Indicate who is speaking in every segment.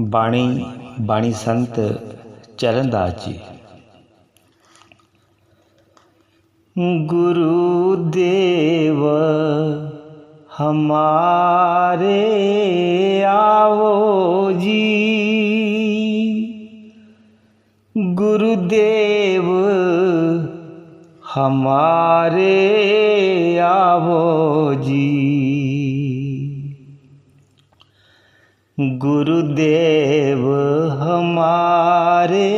Speaker 1: ਬਾਣੀ ਬਾਣੀ ਸੰਤ ਚਰਨਦਾਸ ਜੀ। ਗੁਰੂ ਦੇਵ, ਹਮਾਰੇ ਆਵੋ ਜੀ। ਗੁਰੂ ਦੇਵ, ਹਮਾਰੇ ਆਵੋ ਜੀ। गुरुदेव हमारे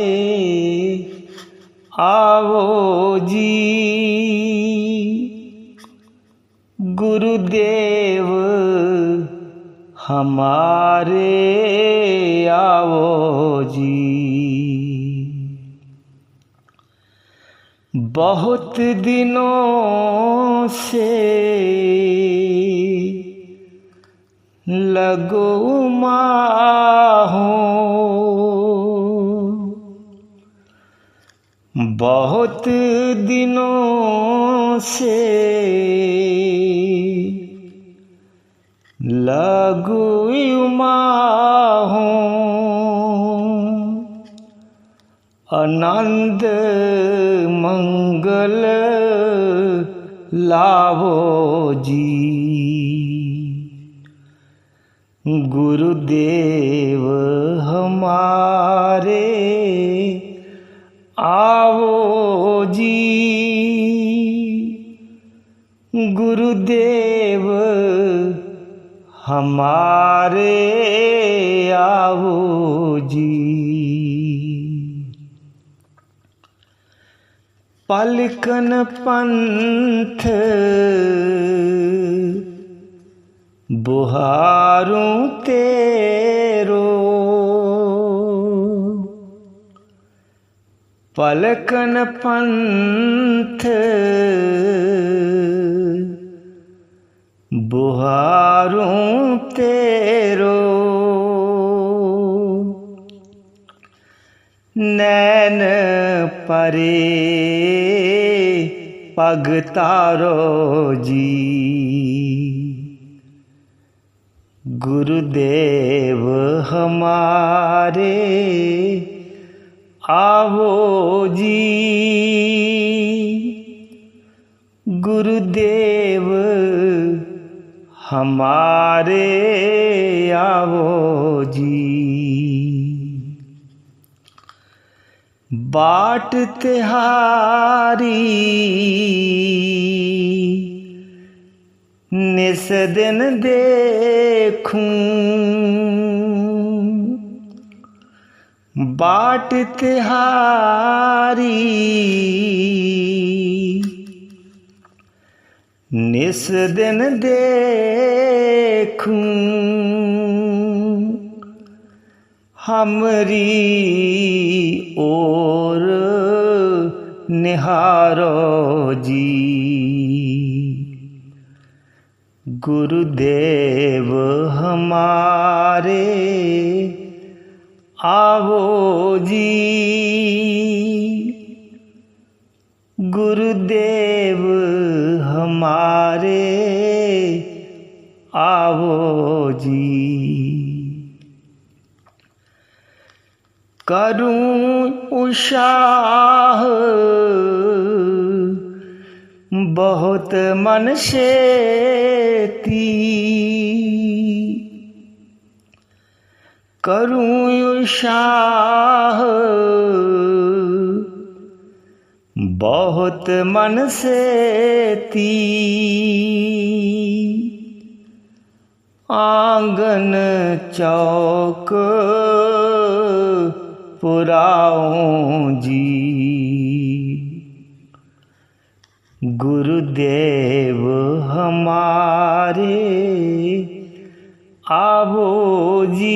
Speaker 1: आवो जी। गुरुदेव हमारे आवो जी। बहुत दिनों से लगो बहुत दिनों से लगो हो आनंद मंगल लावो जी। गुरुदेव हमारे आवो जी। गुरुदेव हमारे आवो जी। पलकन पंथ बुहारूं तेरो पलकन पंथ बुहारूं तेरो नैन परे पग तारो जी गुरुदेव हमारे आवो जी। गुरुदेव हमारे आवो जी। बाट तिहारी निस दिन देखूँ बाट तिहारी निस दिन देखूँ हमरी ओर निहारो जी गुरुदेव हमारे आवो जी। गुरुदेव हमारे आवो जी। करूँ उशाह बहुत मन से करूँ उशाह बहुत मन से ती आँगन चौक पुराऊं जी। गुरुदेव हमारे जी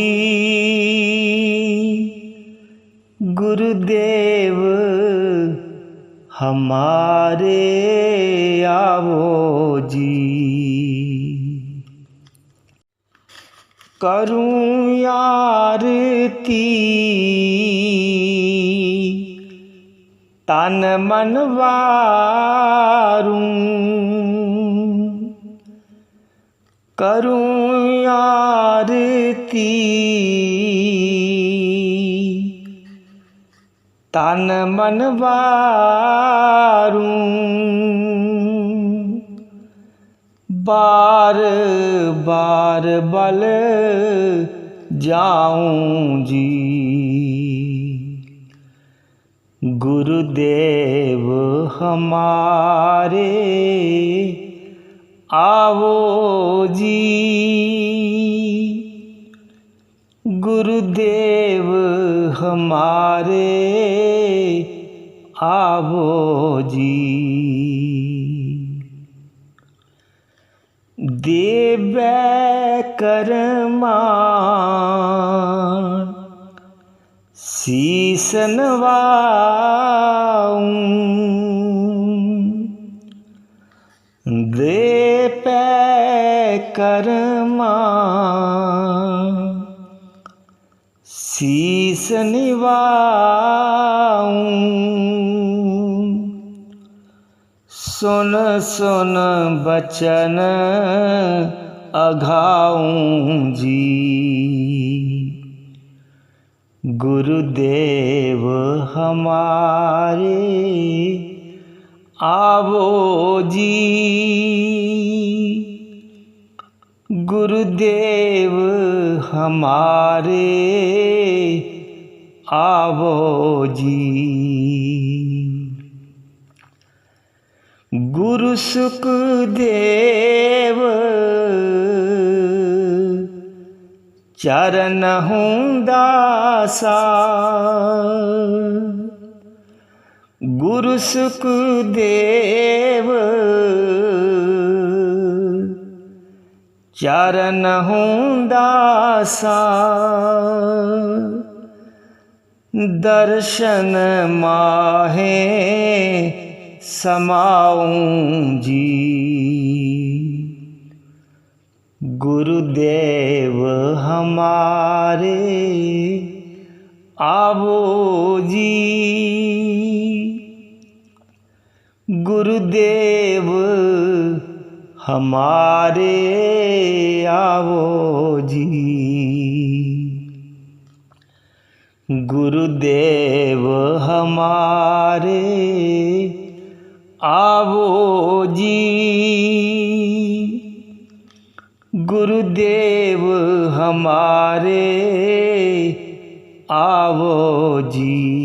Speaker 1: गुरुदेव हमारे आवो जी करूँ यारती तन मन वारूं प्यार की। तन मनवारू बार बार बल जाऊँ जी। गुरुदेव हमारे आवो जी। गुरुदेव हमारे आवो जी। देवै करमा शीस नवाऊं दे पै करमा। शीस निवाऊं। सुन सुन बचन अघाऊं जी। गुरुदेव हमारे आवो जी गुरुदेव हमारे आवो जी गुरु सुखदेव चरण हूँ दासा गुरु सुखदेव चरण हूँ दासा दर्शन माहे समाऊं जी गुरुदेव हमारे आवो जी गुरुदेव हमारे आवो जी। गुरुदेव हमारे आवो जी। गुरुदेव हमारे आवो जी।